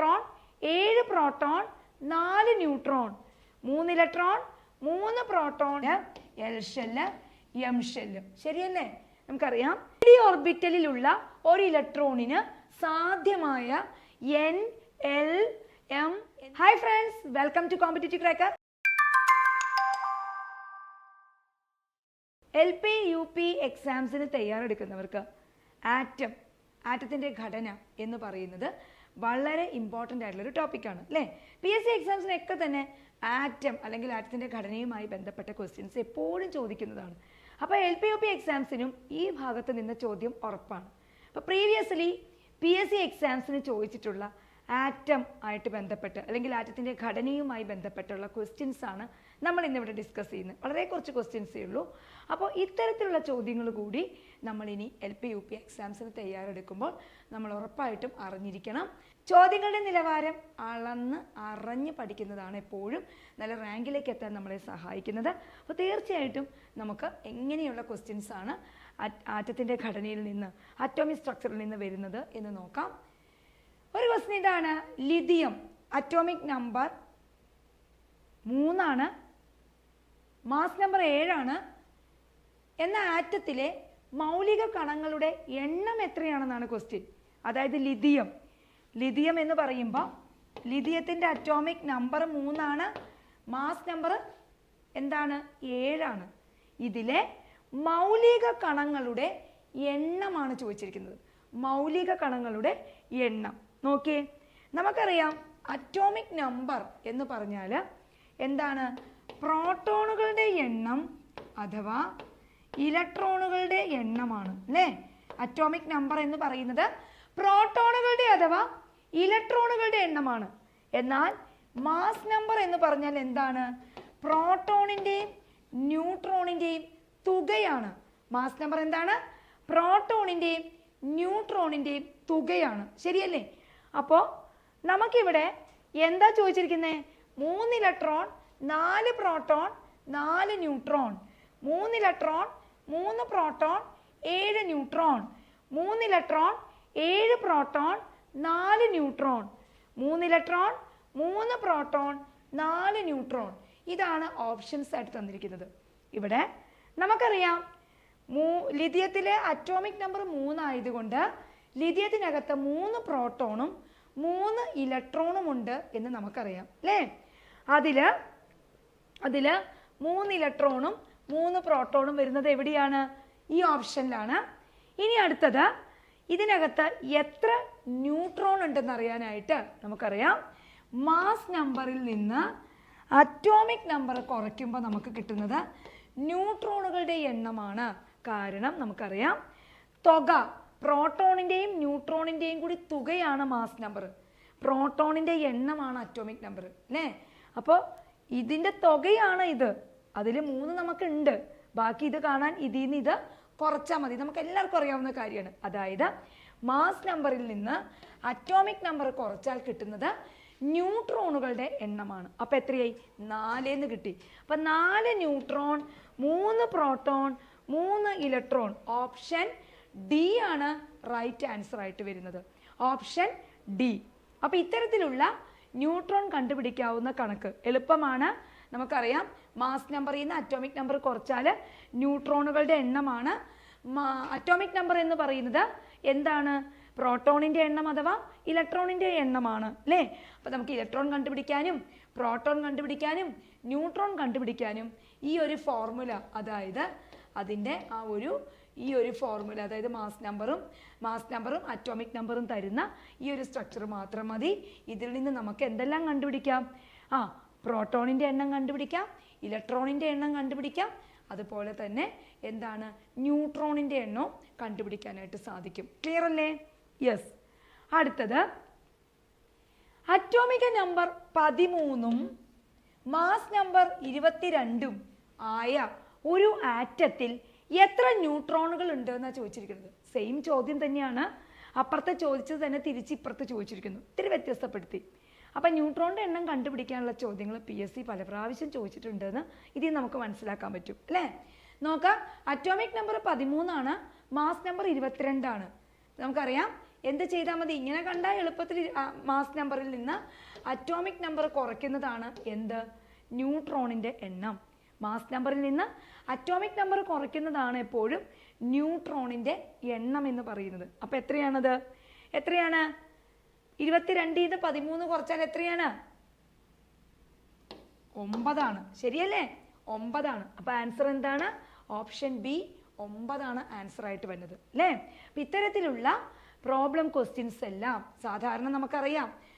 Electron ഏഴ് proton നാല് neutron. മൂന്ന് ഇലക്ട്രോൺ മൂന്ന് proton L shell M shell ശരിയല്ലേ? നമുക്കറിയാം. ഡി ഓർബിറ്റലിലുള്ള ഒരു ഇലക്ട്രോണിന് സാധ്യമായ N L M hi friends welcome to competitive cracker L P U P എക്സാംസിന് തയ്യാറെടുക്കുന്നവർക്ക് ആറ്റം ആറ്റത്തിന്റെ ഘടന എന്ന് പറയുന്നത് വളരെ ഇമ്പോർട്ടന്റ് ആയിട്ടുള്ളൊരു ടോപ്പിക്കാണ് അല്ലേ? പി എസ് സി എക്സാംസിനൊക്കെ തന്നെ ആറ്റം അല്ലെങ്കിൽ ആറ്റത്തിന്റെ ഘടനയുമായി ബന്ധപ്പെട്ട ക്വസ്റ്റ്യൻസ് എപ്പോഴും ചോദിക്കുന്നതാണ്. അപ്പോൾ എൽ പി യു പി എക്സാംസിനും ഈ ഭാഗത്ത് നിന്ന ചോദ്യം ഉറപ്പാണ്. അപ്പോൾ പ്രീവിയസ്ലി പി എസ് സി എക്സാംസിന് ചോദിച്ചിട്ടുള്ള ആറ്റം ആയിട്ട് ബന്ധപ്പെട്ട് അല്ലെങ്കിൽ ആറ്റത്തിന്റെ ഘടനയുമായി ബന്ധപ്പെട്ടുള്ള ക്വസ്റ്റ്യൻസ് ആണ് നമ്മൾ ഇന്നിവിടെ ഡിസ്കസ് ചെയ്യുന്നത് വളരെ കുറച്ച് ക്വസ്റ്റ്യൻസേ ഉള്ളൂ. അപ്പോൾ ഇത്തരത്തിലുള്ള ചോദ്യങ്ങൾ കൂടി നമ്മളിനി എൽ പി യു പി എക്സാംസിന് തയ്യാറെടുക്കുമ്പോൾ നമ്മൾ ഉറപ്പായിട്ടും അറിഞ്ഞിരിക്കണം. ചോദ്യങ്ങളുടെ നിലവാരം അളന്ന് അറിഞ്ഞ് പഠിക്കുന്നതാണ് എപ്പോഴും നല്ല റാങ്കിലേക്ക് എത്താൻ നമ്മളെ സഹായിക്കുന്നത്. അപ്പോൾ തീർച്ചയായിട്ടും നമുക്ക് എങ്ങനെയുള്ള ക്വസ്റ്റ്യൻസ് ആണ് ആറ്റത്തിന്റെ ഘടനയിൽ നിന്ന് അറ്റോമിക് സ്ട്രക്ചറിൽ നിന്ന് വരുന്നത് എന്ന് നോക്കാം. ഒരു ക്വസ്റ്റ്യൻ ഇതാണ് ലിഥിയം അറ്റോമിക് നമ്പർ മൂന്നാണ് മാസ് നമ്പർ ഏഴാണ്. എന്ന ആറ്റത്തിലെ മൗലിക കണങ്ങളുടെ എണ്ണം എത്രയാണെന്നാണ് ക്വസ്റ്റ്യൻ അതായത് ലിഥിയം. ലിഥിയം എന്ന് പറയുമ്പോൾ ലിഥിയത്തിന്റെ അറ്റോമിക് നമ്പർ മൂന്നാണ്. മാസ് നമ്പർ എന്താണ്? ഏഴാണ്. ഇതിലെ മൗലിക കണങ്ങളുടെ എണ്ണമാണ് ചോദിച്ചിരിക്കുന്നത്. മൗലിക കണങ്ങളുടെ എണ്ണം. നോക്കിയേ. നമുക്കറിയാം അറ്റോമിക് നമ്പർ എന്ന് പറഞ്ഞാൽ എന്താണ്? പ്രോട്ടോണുകളുടെ എണ്ണം അഥവാ ഇലക്ട്രോണുകളുടെ എണ്ണമാണ് അല്ലേ? അറ്റോമിക് നമ്പർ എന്ന് പറയുന്നത് പ്രോട്ടോണുകളുടെ അഥവാ ഇലക്ട്രോണുകളുടെ എണ്ണമാണ്. എന്നാൽ മാസ് നമ്പർ എന്ന് പറഞ്ഞാൽ എന്താണ്? പ്രോട്ടോണിന്റെയും ന്യൂട്രോണിന്റെയും തുകയാണ്. മാസ് നമ്പർ എന്താണ്? പ്രോട്ടോണിന്റെയും ന്യൂട്രോണിന്റെയും തുകയാണ്. ശരിയല്ലേ? അപ്പോൾ നമുക്കിവിടെ എന്താ ചോദിച്ചിരിക്കുന്നത് മൂന്ന് ഇലക്ട്രോൺ നാല് പ്രോട്ടോൺ നാല് ന്യൂട്രോൺ. മൂന്ന് ഇലക്ട്രോൺ മൂന്ന് പ്രോട്ടോൺ ഏഴ് ന്യൂട്രോൺ. മൂന്ന് ഇലക്ട്രോൺ ഏഴ് പ്രോട്ടോൺ നാല് ന്യൂട്രോൺ. മൂന്ന് ഇലക്ട്രോൺ മൂന്ന് പ്രോട്ടോൺ നാല് ന്യൂട്രോൺ. ഇതാണ് ഓപ്ഷൻസ് ആയിട്ട് തന്നിരിക്കുന്നത്. ഇവിടെ നമുക്കറിയാം മൂ ലിഥിയത്തിലെ അറ്റോമിക് നമ്പർ മൂന്നായതുകൊണ്ട് ലിഥിയത്തിനകത്ത് മൂന്ന് പ്രോട്ടോണും മൂന്ന് ഇലക്ട്രോണും ഉണ്ട് എന്ന് നമുക്കറിയാം അല്ലേ? അതിൽ അതിൽ മൂന്ന് ഇലക്ട്രോണും മൂന്ന് പ്രോട്ടോണും വരുന്നത് എവിടെയാണ്? ഈ ഓപ്ഷനിലാണ്. ഇനി അടുത്തത് ഇതിനകത്ത് എത്ര ന്യൂട്രോൺ ഉണ്ടെന്ന് അറിയാനായിട്ട് നമുക്കറിയാം. മാസ് നമ്പറിൽ നിന്ന് അറ്റോമിക് നമ്പർ കുറയ്ക്കുമ്പോൾ നമുക്ക് കിട്ടുന്നത് ന്യൂട്രോണുകളുടെ എണ്ണമാണ്. കാരണം നമുക്കറിയാം തുക പ്രോട്ടോണിന്റെയും ന്യൂട്രോണിന്റെയും കൂടി തുകയാണ് മാസ് നമ്പർ. പ്രോട്ടോണിന്റെ എണ്ണമാണ് അറ്റോമിക് നമ്പർ അല്ലേ? അപ്പോൾ ഇതിന്റെ തുകയാണ് ഇത്. അതിൽ മൂന്ന് നമുക്കുണ്ട്. ബാക്കി ഇത് കാണാൻ ഇതിൽ നിന്ന് ഇത് കുറച്ചാൽ മതി. നമുക്ക് എല്ലാവർക്കും അറിയാവുന്ന കാര്യമാണ്. അതായത് മാസ് നമ്പറിൽ നിന്ന് അറ്റോമിക് നമ്പർ കുറച്ചാൽ കിട്ടുന്നത് ന്യൂട്രോണുകളുടെ എണ്ണമാണ്. അപ്പോൾ എത്രയായി? നാലേന്ന് കിട്ടി. അപ്പം നാല് ന്യൂട്രോൺ മൂന്ന് പ്രോട്ടോൺ മൂന്ന് ഇലക്ട്രോൺ. ഓപ്ഷൻ ഡി ആണ് റൈറ്റ് ആൻസർ ആയിട്ട് വരുന്നത്. Option D. അപ്പോൾ ഇത്തരത്തിലുള്ള ന്യൂട്രോൺ കണ്ടുപിടിക്കാവുന്ന കണക്ക്. എളുപ്പമാണ്. നമുക്കറിയാം. മാസ് നമ്പറിൽ നിന്ന് അറ്റോമിക് നമ്പർ കുറച്ചാൽ ന്യൂട്രോണുകളുടെ എണ്ണമാണ്. അറ്റോമിക് നമ്പർ എന്ന് പറയുന്നത് എന്താണ്? പ്രോട്ടോണിന്റെ എണ്ണം അഥവാ ഇലക്ട്രോണിന്റെ എണ്ണമാണ്. അല്ലേ? അപ്പോൾ നമുക്ക് ഇലക്ട്രോൺ കണ്ടുപിടിക്കാനും പ്രോട്ടോൺ കണ്ടുപിടിക്കാനും ന്യൂട്രോൺ കണ്ടുപിടിക്കാനും ഈ ഒരു ഫോർമുല അതായത് അതിന്റെ ആ ഒരു ഈ ഒരു ഫോർമുല അതായത് മാസ് നമ്പറും മാസ് നമ്പറും അറ്റോമിക് നമ്പറും തരുന്ന ഈ ഒരു സ്ട്രക്ചർ മാത്രം മതി. ഇതിൽ നിന്ന് നമുക്ക് എന്തെല്ലാം കണ്ടുപിടിക്കാം? ആ പ്രോട്ടോണിന്റെ എണ്ണം കണ്ടുപിടിക്കാം ഇലക്ട്രോണിന്റെ എണ്ണം കണ്ടുപിടിക്കാം. അതുപോലെ തന്നെ എന്താണ്? ന്യൂട്രോണിന്റെ എണ്ണവും കണ്ടുപിടിക്കാനായിട്ട് സാധിക്കും. ക്ലിയർ അല്ലേ? യെസ് അടുത്തത് അറ്റോമിക നമ്പർ പതിമൂന്നും മാസ് നമ്പർ ഇരുപത്തിരണ്ടും ആയ ഒരു ആറ്റത്തിൽ എത്ര ന്യൂട്രോണുകൾ ഉണ്ട് എന്നാണ് ചോദിച്ചിരിക്കുന്നത്? സെയിം ചോദ്യം തന്നെയാണ്. അപ്പുറത്തെ ചോദിച്ചത് തന്നെ തിരിച്ച് ഇപ്പുറത്ത് ചോദിച്ചിരിക്കുന്നു. ഇത്തിരി വ്യത്യസ്തപ്പെടുത്തി. അപ്പം ന്യൂട്രോണിന്റെ എണ്ണം കണ്ടുപിടിക്കാനുള്ള ചോദ്യങ്ങൾ പി എസ് സി പല പ്രാവശ്യം ചോദിച്ചിട്ടുണ്ടെന്ന് ഇതിൽ നമുക്ക് മനസ്സിലാക്കാൻ പറ്റും. അല്ലേ? നോക്കാം. അറ്റോമിക് നമ്പർ പതിമൂന്നാണ്. മാസ് നമ്പർ ഇരുപത്തിരണ്ടാണ്. നമുക്കറിയാം. എന്ത് ചെയ്താൽ മതി? ഇങ്ങനെ കണ്ടാൽ എളുപ്പത്തിൽ മാസ് നമ്പറിൽ നിന്ന് അറ്റോമിക് നമ്പർ കുറയ്ക്കുന്നതാണ് എന്ത്? ന്യൂട്രോണിന്റെ എണ്ണം. മാസ് നമ്പറിൽ നിന്ന് അറ്റോമിക് നമ്പർ കുറയ്ക്കുന്നതാണ് എപ്പോഴും ന്യൂട്രോണിന്റെ എണ്ണം എന്ന് പറയുന്നത്. അപ്പം എത്രയാണത്? എത്രയാണ്? ഇരുപത്തിരണ്ടിൽ നിന്ന് പതിമൂന്ന് കുറച്ചാൽ എത്രയാണ്? ഒമ്പതാണ്. ശരിയല്ലേ? ഒമ്പതാണ്. അപ്പോൾ ആൻസർ എന്താണ്? ഓപ്ഷൻ ബി ഒമ്പതാണ് ആൻസർ ആയിട്ട് വരുന്നത്. അല്ലേ? ഇത്തരത്തിലുള്ള പ്രോബ്ലം ക്വസ്റ്റ്യൻസ് എല്ലാം സാധാരണ നമുക്കറിയാം.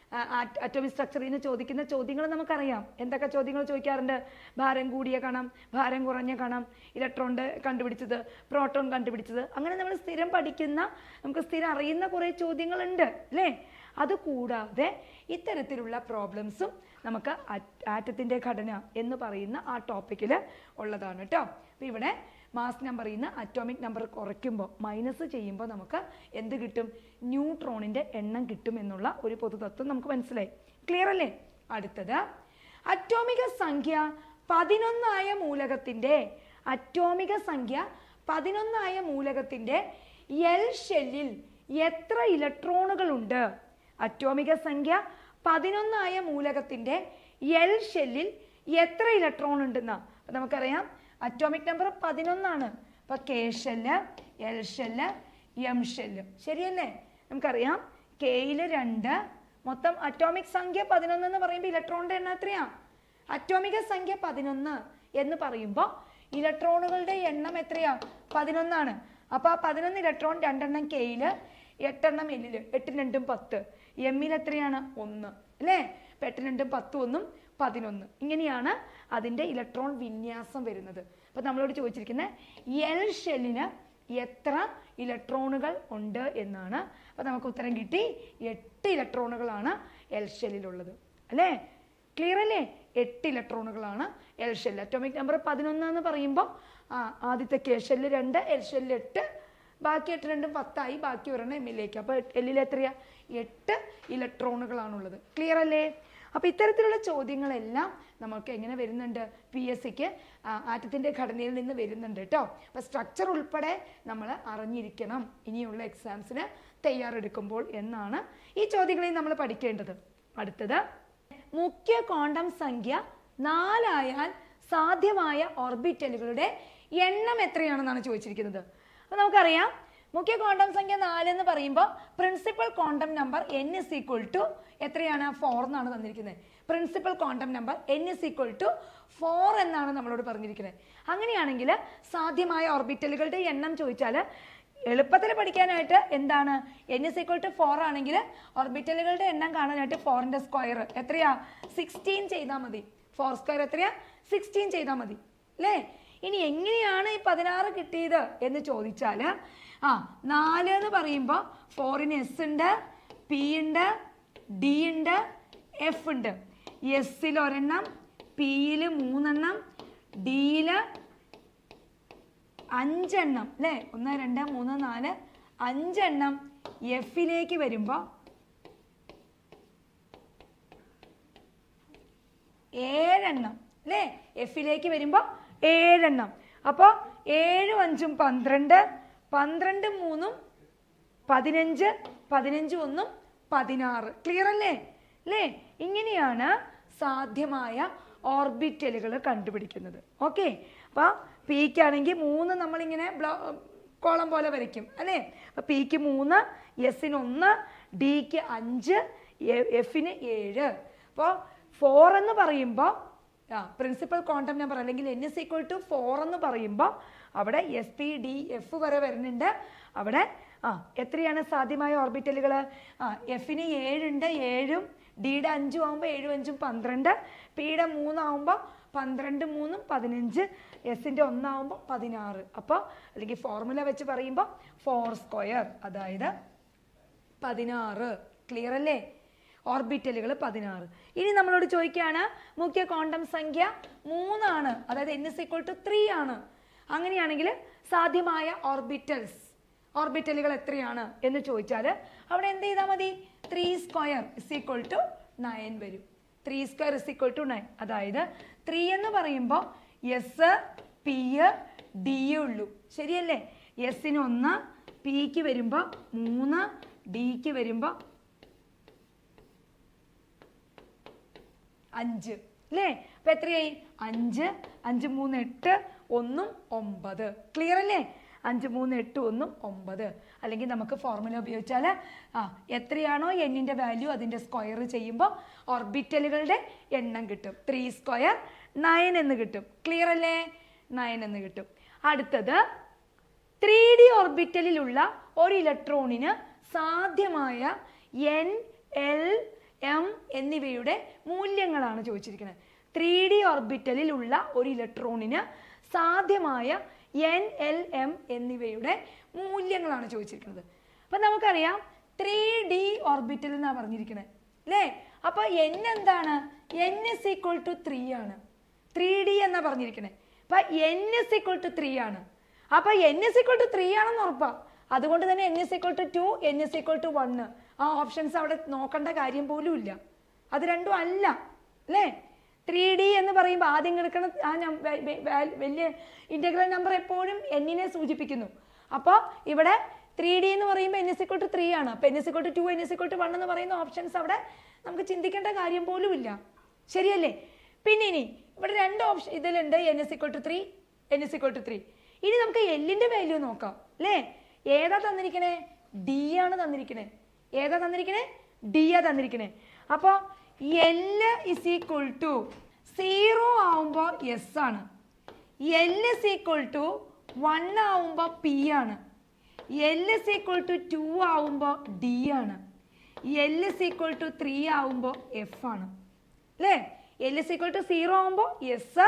അറ്റോമിക് സ്ട്രക്ചറിൽ നിന്ന് ചോദിക്കുന്ന ചോദ്യങ്ങൾ നമുക്കറിയാം. എന്തൊക്കെ ചോദ്യങ്ങൾ ചോദിക്കാറുണ്ട്? ഭാരം കൂടിയ കണം ഭാരം കുറഞ്ഞ കണം ഇലക്ട്രോൺ കണ്ടുപിടിച്ചത് പ്രോട്ടോൺ കണ്ടുപിടിച്ചത്. അങ്ങനെ നമ്മൾ സ്ഥിരം പഠിക്കുന്ന നമുക്ക് സ്ഥിരം അറിയുന്ന കുറേ ചോദ്യങ്ങളുണ്ട് അല്ലേ? അതുകൂടാതെ ഇത്തരത്തിലുള്ള പ്രോബ്ലംസും നമുക്ക് ആറ്റത്തിന്റെ ഘടന എന്ന് പറയുന്ന ആ ടോപ്പിക്കിൽ ഉള്ളതാണ് കേട്ടോ അപ്പോൾ ഇവിടെ മാസ് നമ്പറിൽ നിന്ന് അറ്റോമിക് നമ്പർ കുറയ്ക്കുമ്പോൾ മൈനസ് ചെയ്യുമ്പോൾ നമുക്ക് എന്ത് കിട്ടും? ന്യൂട്രോണിന്റെ എണ്ണം കിട്ടും എന്നുള്ള ഒരു പൊതുതത്വം നമുക്ക് മനസ്സിലായി. ക്ലിയർ അല്ലേ? അടുത്തത്. അറ്റോമിക സംഖ്യ പതിനൊന്നായ മൂലകത്തിന്റെ അറ്റോമിക സംഖ്യ പതിനൊന്നായ മൂലകത്തിന്റെ എൽ ഷെല്ലിൽ എത്ര ഇലക്ട്രോണുകളുണ്ട് അറ്റോമിക സംഖ്യ പതിനൊന്നായ മൂലകത്തിന്റെ എൽ ഷെല്ലിൽ എത്ര ഇലക്ട്രോൺ ഉണ്ടെന്ന്? നമുക്കറിയാം അറ്റോമിക് നമ്പർ പതിനൊന്നാണ്. അപ്പൊ K shell L shell M shell ശരിയല്ലേ? നമുക്കറിയാം. കെയിൽ രണ്ട്. മൊത്തം അറ്റോമിക് സംഖ്യ പതിനൊന്ന് എന്ന് പറയുമ്പോൾ ഇലക്ട്രോണിന്റെ എണ്ണം എത്രയാ? അറ്റോമിക സംഖ്യ പതിനൊന്ന് എന്ന് പറയുമ്പോൾ ഇലക്ട്രോണുകളുടെ എണ്ണം എത്രയാ? പതിനൊന്നാണ്. അപ്പൊ ആ പതിനൊന്ന് ഇലക്ട്രോൺ രണ്ടെണ്ണം കെയിൽ എട്ടെണ്ണം എല്ലിൽ എട്ടും രണ്ടും പത്ത്. എമ്മിൽ എത്രയാണ്? ഒന്ന്. അല്ലേ? എട്ടും രണ്ടും പത്തും ഒന്നും പതിനൊന്ന്. ഇങ്ങനെയാണ് അതിന്റെ ഇലക്ട്രോൺ വിന്യാസം വരുന്നത്. അപ്പോൾ നമ്മളോട് ചോദിച്ചിരിക്കുന്നത് എൽ ഷെല്ലിന് എത്ര ഇലക്ട്രോണുകൾ ഉണ്ട് എന്നാണ്. അപ്പോൾ നമുക്ക് ഉത്തരം കിട്ടി എട്ട് ഇലക്ട്രോണുകളാണ് എൽ ഷെല്ലിലുള്ളത്. അല്ലേ? ക്ലിയർ അല്ലേ? എട്ട് ഇലക്ട്രോണുകളാണ് എൽ ഷെല്ല്. അറ്റോമിക് നമ്പർ പതിനൊന്നാന്ന് പറയുമ്പോൾ ആ ആദ്യത്തെ കെ ഷെല്ല് രണ്ട് എൽ ഷെല്ല് എട്ട്. ബാക്കി എട്ട് രണ്ടും പത്തായി ബാക്കി ഒരെണ്ണം എമ്മിലേക്ക് അപ്പോൾ എല്ലിൽ എത്രയാ? എട്ട് ഇലക്ട്രോണുകളാണുള്ളത്. ക്ലിയർ അല്ലേ? അപ്പോൾ ഇത്തരത്തിലുള്ള ചോദ്യങ്ങളെല്ലാം നമുക്ക് എങ്ങനെ വരുന്നുണ്ട്? പി എസ് സിക്ക് ആറ്റത്തിന്റെ ഘടനയിൽ നിന്ന് വരുന്നുണ്ട് കേട്ടോ അപ്പോൾ സ്ട്രക്ചർ ഉൾപ്പെടെ നമ്മൾ അറിഞ്ഞിരിക്കണം. ഇനിയുള്ള എക്സാംസിന് തയ്യാറെടുക്കുമ്പോൾ എന്നാണ് ഈ ചോദ്യങ്ങളിൽ നമ്മൾ പഠിക്കേണ്ടത്. അടുത്തത് മുഖ്യ ക്വാണ്ടം സംഖ്യ നാലായാൽ സാധ്യമായ ഓർബിറ്റലുകളുടെ എണ്ണം എത്രയാണെന്നാണ് ചോദിച്ചിരിക്കുന്നത്. അപ്പോൾ നമുക്കറിയാം മുഖ്യ ക്വാണ്ടം സംഖ്യ നാല് എന്ന് പറയുമ്പോൾ principal quantum number N is equal to എത്രയാണ്? ഫോർ എന്നാണ് തന്നിരിക്കുന്നത്. Principal quantum number N is equal to four എന്നാണ് നമ്മളോട് പറഞ്ഞിരിക്കുന്നത്. അങ്ങനെയാണെങ്കിൽ സാധ്യമായ ഓർബിറ്റലുകളുടെ എണ്ണം ചോദിച്ചാൽ എളുപ്പത്തിൽ പഠിക്കാനായിട്ട് എന്താണ്? N is equal to four ആണെങ്കിൽ ഓർബിറ്റലുകളുടെ എണ്ണം കാണാനായിട്ട് ഫോറിന്റെ സ്ക്വയർ എത്രയാ? സിക്സ്റ്റീൻ ചെയ്താൽ മതി. ഫോർ സ്ക്വയർ എത്രയാ? സിക്സ്റ്റീൻ ചെയ്താൽ മതി. അല്ലേ? ഇനി എങ്ങനെയാണ് ഈ പതിനാറ് കിട്ടിയത് എന്ന് ചോദിച്ചാൽ ആ നാല് എന്ന് പറയുമ്പോൾ ഫോറിന് എസ് ഉണ്ട് പി ഉണ്ട് ഡി ഉണ്ട് എഫ് ഉണ്ട്. എസ്സിൽ ഒരെണ്ണം പിയിൽ മൂന്നെണ്ണം ഡിയിൽ അഞ്ചെണ്ണം. അല്ലേ ഒന്ന് രണ്ട് മൂന്ന് നാല് അഞ്ചെണ്ണം എഫിലേക്ക് വരുമ്പോൾ ഏഴെണ്ണം. അല്ലേ എഫിലേക്ക് വരുമ്പോൾ ഏഴെണ്ണം. അപ്പോൾ ഏഴും അഞ്ചും പന്ത്രണ്ട് പന്ത്രണ്ട് മൂന്നും പതിനഞ്ച് പതിനഞ്ച് ഒന്നും പതിനാറ്. ക്ലിയർ അല്ലേ? അല്ലേ ഇങ്ങനെയാണ് സാധ്യമായ ഓർബിറ്റലുകൾ കണ്ടുപിടിക്കുന്നത്. ഓക്കെ? അപ്പോൾ പിക്കാണെങ്കിൽ മൂന്ന് നമ്മളിങ്ങനെ ബ്ലോ കോളം പോലെ വരയ്ക്കും. അല്ലേ? അപ്പോൾ പിക്ക് മൂന്ന് എസിന് ഒന്ന് ഡിക്ക് അഞ്ച് എഫിന് ഏഴ്. അപ്പോൾ ഫോർ എന്ന് പറയുമ്പോൾ ആ പ്രിൻസിപ്പൽ ക്വാണ്ടം നമ്പർ അല്ലെങ്കിൽ N is equal to four എന്ന് പറയുമ്പോൾ അവിടെ എസ് പി ഡി എഫ് വരെ വരുന്നുണ്ട്. അവിടെ ആ എത്രയാണ് സാധ്യമായ ഓർബിറ്റലുകൾ ആ എഫിന് ഏഴുണ്ട് ഏഴും. ഡിയുടെ അഞ്ചും ആകുമ്പോൾ ഏഴും അഞ്ചും പന്ത്രണ്ട്. പിയുടെ മൂന്നാവുമ്പോൾ പന്ത്രണ്ട് മൂന്നും പതിനഞ്ച്. എസിന്റെ ഒന്നാവുമ്പോൾ പതിനാറ്. അപ്പോൾ അല്ലെങ്കിൽ ഫോർമുല വെച്ച് പറയുമ്പോൾ ഫോർ സ്ക്വയർ അതായത് പതിനാറ്. ക്ലിയർ അല്ലേ? ഓർബിറ്റലുകൾ പതിനാറ്. ഇനി നമ്മളോട് ചോദിക്കുകയാണ് മുഖ്യ ക്വാണ്ടം സംഖ്യ മൂന്നാണ്. അതായത് N is equal to three ആണ്. അങ്ങനെയാണെങ്കിൽ സാധ്യമായ ഓർബിറ്റൽസ് ഓർബിറ്റലുകൾ എത്രയാണ് എന്ന് ചോദിച്ചാൽ അവിടെ എന്ത് ചെയ്താൽ മതി? Three square is equal to nine വരും. Three square is equal to nine അതായത് ത്രീ എന്ന് പറയുമ്പോൾ എസ് പി ഡി ഉള്ളൂ. ശരിയല്ലേ? എസിന് ഒന്ന് പിക്ക് വരുമ്പോൾ മൂന്ന് ഡിക്ക് വരുമ്പോൾ അഞ്ച്. അല്ലേ? അപ്പൊ എത്രയായി? അഞ്ച്. അഞ്ച് മൂന്ന് എട്ട് ഒന്നും ഒമ്പത്. ക്ലിയർ അല്ലേ? അഞ്ച് മൂന്ന് എട്ട് ഒന്നും ഒമ്പത്. അല്ലെങ്കിൽ നമുക്ക് ഫോർമുല ഉപയോഗിച്ചാൽ ആ എത്രയാണോ എന്നിന്റെ വാല്യൂ അതിന്റെ സ്ക്വയർ ചെയ്യുമ്പോൾ ഓർബിറ്റലുകളുടെ എണ്ണം കിട്ടും. ത്രീ സ്ക്വയർ നയൻ എന്ന് കിട്ടും. ക്ലിയർ അല്ലേ? നയൻ എന്ന് കിട്ടും. അടുത്തത് ത്രീ ഡി ഓർബിറ്റലിലുള്ള ഒരു ഇലക്ട്രോണിന് സാധ്യമായ എൻ എൽ എം എന്നിവയുടെ മൂല്യങ്ങളാണ് ചോദിച്ചിരിക്കുന്നത്. ത്രീ ഡി ഓർബിറ്റലിലുള്ള ഒരു ഇലക്ട്രോണിന് സാധ്യമായ എൻ എൽ എം എന്നിവയുടെ മൂല്യങ്ങളാണ് ചോദിച്ചിരിക്കുന്നത്. അപ്പം നമുക്കറിയാം ത്രീ ഡി ഓർബിറ്റൽ എന്നാണ് പറഞ്ഞിരിക്കുന്നത് അല്ലേ അപ്പോൾ എൻ എന്താണ്? N is equal to three ആണ്. ത്രീ ഡി എന്നാണ് പറഞ്ഞിരിക്കുന്നത് അപ്പം N is equal to three ആണ്. അപ്പം N is equal to three ആണെന്ന് ഉറപ്പാണ് അതുകൊണ്ട് തന്നെ N is equal to two N is equal to one ആ ഓപ്ഷൻസ് അവിടെ നോക്കേണ്ട കാര്യം പോലും ഇല്ല. അത് രണ്ടും അല്ല അല്ലേ ത്രീ ഡി എന്ന് പറയുമ്പോൾ ആദ്യം കിടക്കുന്ന ആ വലിയ ഇന്റഗ്രൽ നമ്പർ എപ്പോഴും എന്നിനെ സൂചിപ്പിക്കുന്നു. അപ്പോൾ ഇവിടെ ത്രീ ഡി എന്ന് പറയുമ്പോൾ N is equal to three ആണ്. അപ്പോൾ N is equal to N is equal to one എന്ന് പറയുന്ന ഓപ്ഷൻസ് അവിടെ നമുക്ക് ചിന്തിക്കേണ്ട കാര്യം പോലും ഇല്ല. ശരിയല്ലേ? പിന്നെ ഇനി ഇവിടെ രണ്ട് ഓപ്ഷൻ ഇതിലുണ്ട് N is equal to three N is equal to three ഇനി നമുക്ക് എല്ലിന്റെ വാല്യൂ നോക്കാം അല്ലേ? ഏതാ തന്നിരിക്കണേ? ഡി ആണ് തന്നിരിക്കണേ. ഏതാ തന്നിരിക്കണേ? ഡി ആ തന്നിരിക്കണേ. അപ്പോൾ L is equal to zero ആവുമ്പോൾ എസ് ആണ്. L is equal to one ആവുമ്പോൾ പി ആണ്. L is equal to two ആവുമ്പോൾ ഡി ആണ്. L is equal to three ആവുമ്പോൾ എഫ് ആണ്. അല്ലേ? L is equal to zero ആവുമ്പോൾ S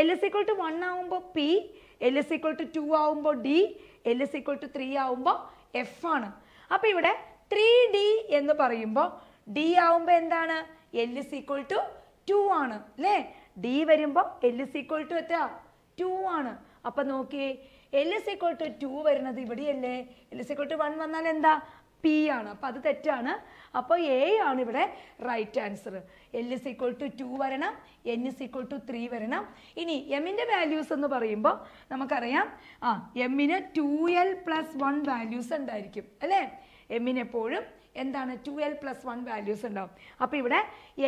L is equal to one ആവുമ്പോൾ P L is equal to two ആവുമ്പോൾ D L is equal to three ആവുമ്പോൾ F ആണ്. അപ്പോൾ ഇവിടെ ത്രീ ഡി എന്ന് പറയുമ്പോൾ ഡി ആവുമ്പോൾ എന്താണ്? L is equal to two ആണ് അല്ലേ? ഡി വരുമ്പോൾ എൽ ഇസ് ഈക്വൽ ടു എത്ര? ടു ആണ്. അപ്പം നോക്കിയേ L is equal to two വരുന്നത് ഇവിടെയല്ലേ? L is equal to one വന്നാൽ എന്താ? പി ആണ്. അപ്പോൾ അത് തെറ്റാണ്. അപ്പോൾ എ ആണ് ഇവിടെ right answer L is equal to two വരണം N is equal to three വരണം. ഇനി എമ്മിന്റെ വാല്യൂസ് എന്ന് പറയുമ്പോൾ നമുക്കറിയാം ആ എമ്മിന് two L plus one values ഉണ്ടായിരിക്കും അല്ലേ? എമ്മിന് എപ്പോഴും എന്താണ് two L plus one values ഉണ്ടാവും. അപ്പോൾ ഇവിടെ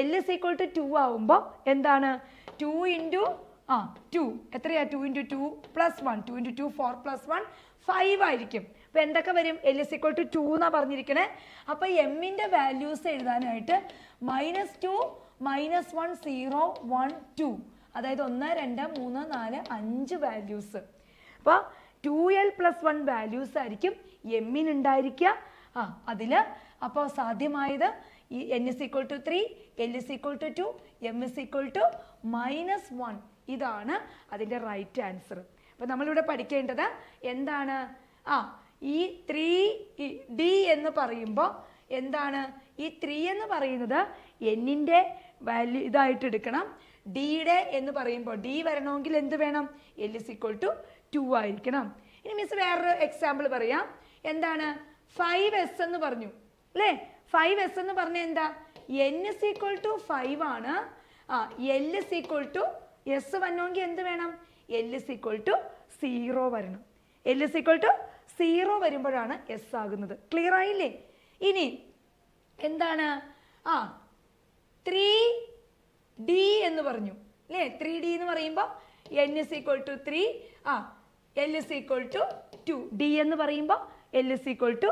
L is equal to two ആവുമ്പോൾ എന്താണ്? ടു ഇന്റു ആ ടു എത്രയാ? Two into two plus one two into two four plus one five ആയിരിക്കും. അപ്പോൾ എന്തൊക്കെ വരും? L is equal to two എന്നാ പറഞ്ഞിരിക്കണേ. അപ്പൊ എമ്മിന്റെ വാല്യൂസ് എഴുതാനായിട്ട് minus two minus one zero one two അതായത് ഒന്ന് രണ്ട് മൂന്ന് നാല് അഞ്ച് വാല്യൂസ് അപ്പോൾ two L plus one values ആയിരിക്കും എമ്മിനുണ്ടായിരിക്കുക ആ അതിൽ അപ്പോൾ സാധ്യമായത് ഈ N is equal to three L is equal to two M is equal to minus one ഇതാണ് അതിന്റെ റൈറ്റ് ആൻസർ അപ്പോൾ നമ്മളിവിടെ പഠിക്കേണ്ടത് എന്താണ്? ആ ഈ ത്രീ ഡി എന്ന് പറയുമ്പോൾ എന്താണ്? ഈ ത്രീ എന്ന് പറയുന്നത് എന്നിന്റെ വാല്യൂ ഇതായിട്ട് എടുക്കണം. ഡിയുടെ എന്ന് പറയുമ്പോൾ ഡി വരണമെങ്കിൽ എന്ത് വേണം? L is equal to two ആയിരിക്കണം. ഇനി മിസ് വേറൊരു എക്സാമ്പിൾ പറയാം. എന്താണ്? ഫൈവ് എസ് എന്ന് പറഞ്ഞു. അല്ലേ ഫൈവ് എസ് എന്ന് പറഞ്ഞാൽ എന്താ? N is equal to five ആണ്. ആ L is equal to S വരണമെങ്കിൽ എന്ത് വേണം? L is equal to zero വരണം. L is equal to zero വരുമ്പോഴാണ് എസ് ആകുന്നത്. ക്ലിയർ ആയില്ലേ? ഇനി എന്താണ്? ആ ത്രീ ഡി എന്ന് പറഞ്ഞു. അല്ലേ ത്രീ ഡി എന്ന് പറയുമ്പോൾ N is equal to three ആ L is equal to two D എന്ന് പറയുമ്പോൾ L is equal to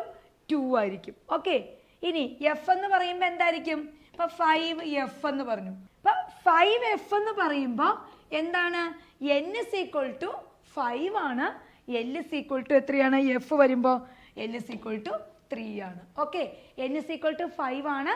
two ആയിരിക്കും ഓക്കെ ഇനി എഫ് എന്ന് പറയുമ്പോൾ എന്തായിരിക്കും? ഇപ്പൊ ഫൈവ് എഫ് എന്ന് പറഞ്ഞു. ഇപ്പൊ ഫൈവ് എഫ് എന്ന് പറയുമ്പോൾ എന്താണ്? N is equal to five ആണ്. എൽ ഇസ് ഈക്വൽ ടു എത്രയാണ്? എഫ് വരുമ്പോൾ L is equal to three ആണ്. Okay N is equal to five ആണ്.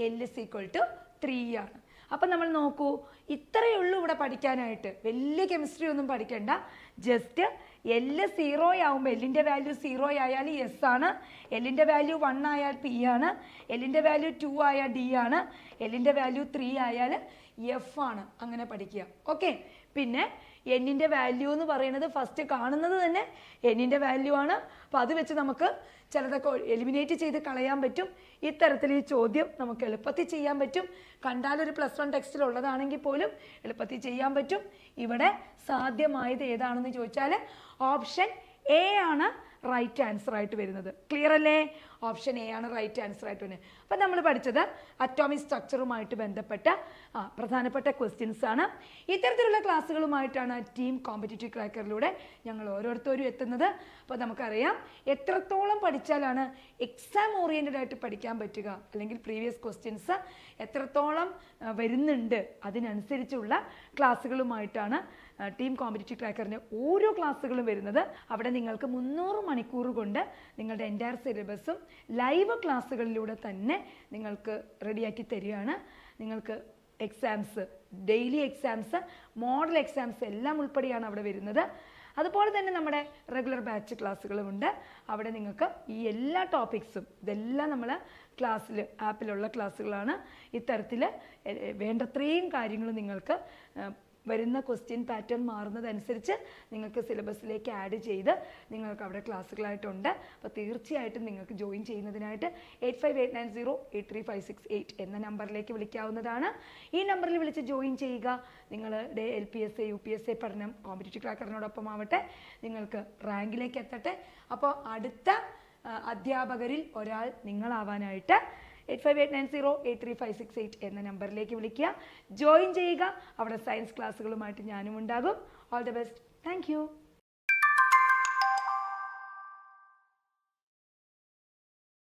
L is equal to three ആണ്. അപ്പം നമ്മൾ നോക്കൂ ഇത്രയേ ഉള്ളൂ ഇവിടെ പഠിക്കാനായിട്ട്. വലിയ കെമിസ്ട്രി ഒന്നും പഠിക്കണ്ട. ജസ്റ്റ് എല്ല് സീറോ ആവുമ്പോൾ എല്ലിന്റെ വാല്യൂ സീറോ ആയാൽ എസ് ആണ്. എല്ലിന്റെ വാല്യൂ വൺ ആയാൽ പി ആണ്. എല്ലിന്റെ വാല്യൂ ടു ആയാൽ ഡി ആണ്. എല്ലിന്റെ വാല്യൂ ത്രീ ആയാൽ എഫ് ആണ്. അങ്ങനെ പഠിക്കുക. ഓക്കെ പിന്നെ എന്നിന്റെ വാല്യൂ എന്ന് പറയുന്നത് ഫസ്റ്റ് കാണുന്നത് തന്നെ എന്നിന്റെ വാല്യൂ ആണ്. അപ്പോൾ അത് വെച്ച് നമുക്ക് ചിലതൊക്കെ എലിമിനേറ്റ് ചെയ്ത് കളയാൻ പറ്റും. ഇത്തരത്തിൽ ഈ ചോദ്യം നമുക്ക് എളുപ്പത്തിൽ ചെയ്യാൻ പറ്റും. കണ്ടാലൊരു പ്ലസ് വൺ ടെക്സ്റ്റിൽ ഉള്ളതാണെങ്കിൽ പോലും എളുപ്പത്തിൽ ചെയ്യാൻ പറ്റും. ഇവിടെ സാധ്യമായത് ഏതാണെന്ന് ചോദിച്ചാൽ ഓപ്ഷൻ എ ആണ് റൈറ്റ് ആൻസർ ആയിട്ട് വരുന്നത്. ക്ലിയർ അല്ലേ? ഓപ്ഷൻ എ ആണ് റൈറ്റ് ആൻസർ ആയിട്ട് വരുന്നത്. അപ്പം നമ്മൾ പഠിച്ചത് അറ്റോമിക് സ്ട്രക്ചറുമായിട്ട് ബന്ധപ്പെട്ട പ്രധാനപ്പെട്ട ക്വസ്റ്റ്യൻസ് ആണ്. ഇത്തരത്തിലുള്ള ക്ലാസ്സുകളുമായിട്ടാണ് ടീം കോമ്പറ്റേറ്റീവ് ക്രാക്കറിലൂടെ ഞങ്ങൾ ഓരോരുത്തരും എത്തുന്നത്. അപ്പോൾ നമുക്കറിയാം എത്രത്തോളം പഠിച്ചാലാണ് എക്സാം ഓറിയന്റഡ് ആയിട്ട് പഠിക്കാൻ പറ്റുക അല്ലെങ്കിൽ പ്രീവിയസ് ക്വസ്റ്റ്യൻസ് എത്രത്തോളം വരുന്നുണ്ട് അതിനനുസരിച്ചുള്ള ക്ലാസ്സുകളുമായിട്ടാണ് ടീം കോമ്പറ്റീവ് ക്രാക്കറിന്റെ ഓരോ ക്ലാസ്സുകളും വരുന്നത് അവിടെ നിങ്ങൾക്ക് മുന്നൂറ് മണിക്കൂർ കൊണ്ട് നിങ്ങളുടെ എന്റയർ സിലബസും ലൈവ് ക്ലാസ്സുകളിലൂടെ തന്നെ നിങ്ങൾക്ക് റെഡിയാക്കി തരികയാണ്. നിങ്ങൾക്ക് exams daily exams model exams എല്ലാം ഉൾപ്പെടെയാണ് അവിടെ വരുന്നത്. അതുപോലെ തന്നെ നമ്മുടെ റെഗുലർ ബാച്ച് ക്ലാസ്സുകളുമുണ്ട് അവിടെ നിങ്ങൾക്ക് ഈ എല്ലാ ടോപ്പിക്സും ഇതെല്ലാം നമ്മൾ ക്ലാസ്സിൽ ആപ്പിലുള്ള ക്ലാസ്സുകളാണ് ഇത്തരത്തിൽ വേണ്ടത്രയും കാര്യങ്ങൾ നിങ്ങൾക്ക് വരുന്ന ക്വസ്റ്റ്യൻ പാറ്റേൺ മാറുന്നതനുസരിച്ച് നിങ്ങൾക്ക് സിലബസിലേക്ക് ആഡ് ചെയ്ത് നിങ്ങൾക്ക് അവിടെ ക്ലാസ്സുകളായിട്ടുണ്ട് അപ്പോൾ തീർച്ചയായിട്ടും നിങ്ങൾക്ക് join ചെയ്യുന്നതിനായിട്ട് eight five eight nine zero eight three five six eight എന്ന നമ്പറിലേക്ക് വിളിക്കാവുന്നതാണ്. ഈ നമ്പറിൽ വിളിച്ച് ജോയിൻ ചെയ്യുക. നിങ്ങളുടെ L P S A U P S A പഠനം കോമ്പറ്റേറ്റീവ് ആവട്ടെ. നിങ്ങൾക്ക് റാങ്കിലേക്ക് എത്തട്ടെ. അപ്പോൾ അടുത്ത അധ്യാപകരിൽ ഒരാൾ നിങ്ങളാവാനായിട്ട് eight five eight nine zero eight three five six eight എന്ന നമ്പറിലേക്ക് വിളിക്കുക. ജോയിൻ ചെയ്യുക. അവിടെ സയൻസ് ക്ലാസ്സുകളുമായിട്ട് ഞാനും ഉണ്ടാകും. All the best thank